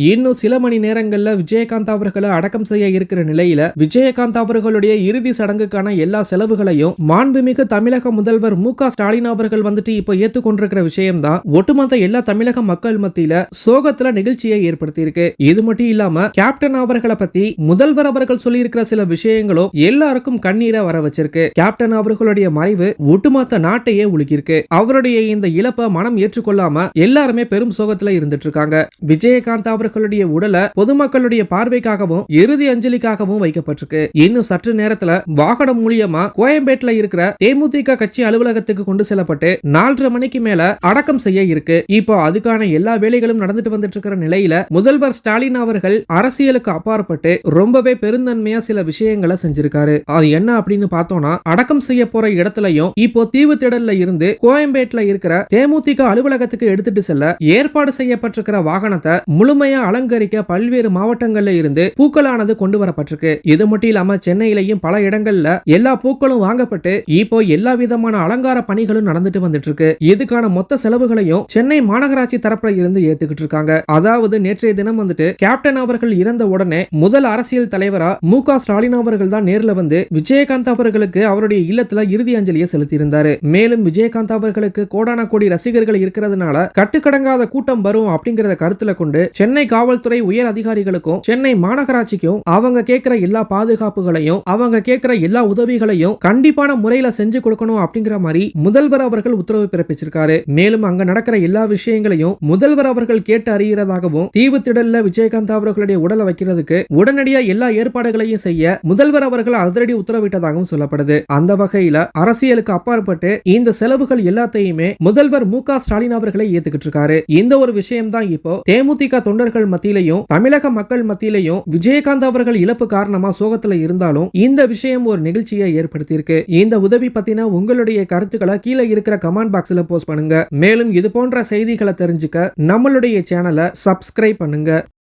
இன்னும் சில மணி நேரங்களில் விஜயகாந்த் அவர்களை அடக்கம் செய்ய இருக்கிற நிலையில விஜயகாந்த் அவர்களுடைய இறுதி சடங்குக்கான எல்லா செலவுகளையும் மாண்புமிகு தமிழக முதல்வர் மு க ஸ்டாலின் அவர்கள் வந்துட்டு இப்போ ஏத்துக்கொண்டிருக்கிற விஷயம்தான். ஒட்டுமொத்த எல்லா தமிழக மக்கள் மத்தியில சோகத்துல நிகழ்ச்சியை ஏற்படுத்தி இருக்கு இது மட்டும் இல்லாம கேப்டன் அவர்களை பத்தி முதல்வர் அவர்கள் சொல்லியிருக்கிற சில விஷயங்களும் எல்லாருக்கும் கண்ணீரை வர வச்சிருக்கு. கேப்டன் அவர்களுடைய மறைவு ஒட்டுமொத்த நாட்டையே உலுக்கியிருக்கு. அவருடைய இந்த இழப்பை மனம் ஏற்றுக்கொள்ளாம எல்லாருமே பெரும் சோகத்துல இருந்துட்டு இருக்காங்க. விஜயகாந்த் அவர்களுடைய உடலை பொதுமக்களுடைய பார்வைக்காகவும் இறுதி அஞ்சலிக்காகவும் வைக்கப்பட்டிருக்கு. இன்னும் சற்று நேரத்துல வாகனம் மூலியமா கோயம்பேட்டுல இருக்கிற தேமுதிக கட்சி அலுவலகத்துக்கு கொண்டு செல்லப்பட்டு நாலரை மணிக்கு மேல அடக்கம் செய்ய இருக்கு. இப்போ அதுக்கான எல்லா வேலைகளும் நடந்துட்டு வந்துட்டு இருக்கிற நிலையில முதல்வர் ஸ்டாலின் அவர்கள் அரசியலுக்கு அப்பாற்பட்டு ரொம்பவே பெருந்தன்மையா சில விஷயங்களை செஞ்சிருக்காரு. அது என்ன அப்படின்னு பார்த்தோம்னா அடக்கம் செய்ய போற இடத்துலயும் இப்போ தீவு திடல்ல இருந்து கோயம்பேட்டுல இருக்கிற தேமுதிக அலுவலகத்துக்கு எடுத்துட்டு செல்ல ஏற்பாடு செய்யப்பட்டிருக்கிற வாகனத்தை முழுமையா அலங்கரிக்க பல்வேறு மாவட்டங்கள்ல இருந்து பூக்களானது கொண்டு வரப்பட்டிருக்கு. இது மட்டும் இல்லாம சென்னையிலையும் பல இடங்கள்ல எல்லா பூக்களும் வாங்கப்பட்டு இப்போ எல்லா விதமான அலங்கார பணிகளும் நடந்துட்டு வந்துட்டு இருக்கு இதுக்கான மொத்த செலவுகளையும் சென்னை மாநகராட்சி தரப்புல இருந்து ஏத்துக்கிட்டு இருக்காங்க. அதாவது நேற்றைய தினம் வந்துட்டு கேப்டன் அவர்கள் இறந்த உடனே முதல் அரசியல் தலைவரா மு க ஸ்டாலின் அவர்கள் தான் நேர்ல வந்து விஜயகாந்த் அவர்களுக்கு அவருடைய இல்லத்துல இறுதி அஞ்சலியை செலுத்தியிருந்தாரு. மேலும் விஜயகாந்த் அவர்களுக்கு கோடான கோடி ரசிகர்கள் இருக்கிறதுனால கட்டுக்கடங்காத கூட்டம் வரும் அப்படிங்கறத கருத்துல கொண்டு சென்னை காவல்துறை உயர் அதிகாரிகளுக்கும் சென்னை மாநகராட்சிக்கும் அவங்க கேட்கிற எல்லா பாதுகாப்புகளையும் அவங்க கேட்கிற எல்லா உதவிகளையும் கண்டிப்பான முறையில செஞ்சு கொடுக்கணும் அப்படிங்கிற மாதிரி முதல்வர் அவர்கள் உத்தரவு பிறப்பிச்சிருக்காரு. மேலும் அங்க நடக்கிற எல்லா விஷயங்களையும் முதல்வர் அவர்கள் கேட்டு அறிகிறதாகவும் தீவு திடல்ல விஜயகாந்த் அவர்களுடைய உடலை வைக்கிறதுக்கு உடனடியா எல்லா ஏற்பாடுகளையும் செய்ய முதல்வர் அவர்கள் அதிரடி உத்தரவிட்டதாகவும் சொல்லப்படுது. அந்த வகையில அரசியலுக்கு அப்பாற்பட்டு இந்த செலவுகள் எல்லாத்தையுமே முதல்வர் மு க ஸ்டாலின் அவர்களை ஏத்துக்கிட்டு இருக்காரு. இந்த ஒரு விஷயம் தான் இப்போ தேமுதிக தொண்டர் தொண்டர்கள் மத்தியிலையும் தமிழக மக்கள் மத்தியிலையும் விஜயகாந்த் அவர்கள் இழப்பு காரணமா சோகத்துல இருந்தாலும் இந்த விஷயம் ஒரு நிகழ்ச்சியை ஏற்படுத்தியிருக்கு. இந்த உதவி பத்தின உங்களுடைய கருத்துக்களை கீழே இருக்கிற கமெண்ட் பாக்ஸ்ல போஸ்ட் பண்ணுங்க. மேலும் இது போன்ற செய்திகளை தெரிஞ்சுக்க நம்மளுடைய சேனலை சப்ஸ்கிரைப் பண்ணுங்க.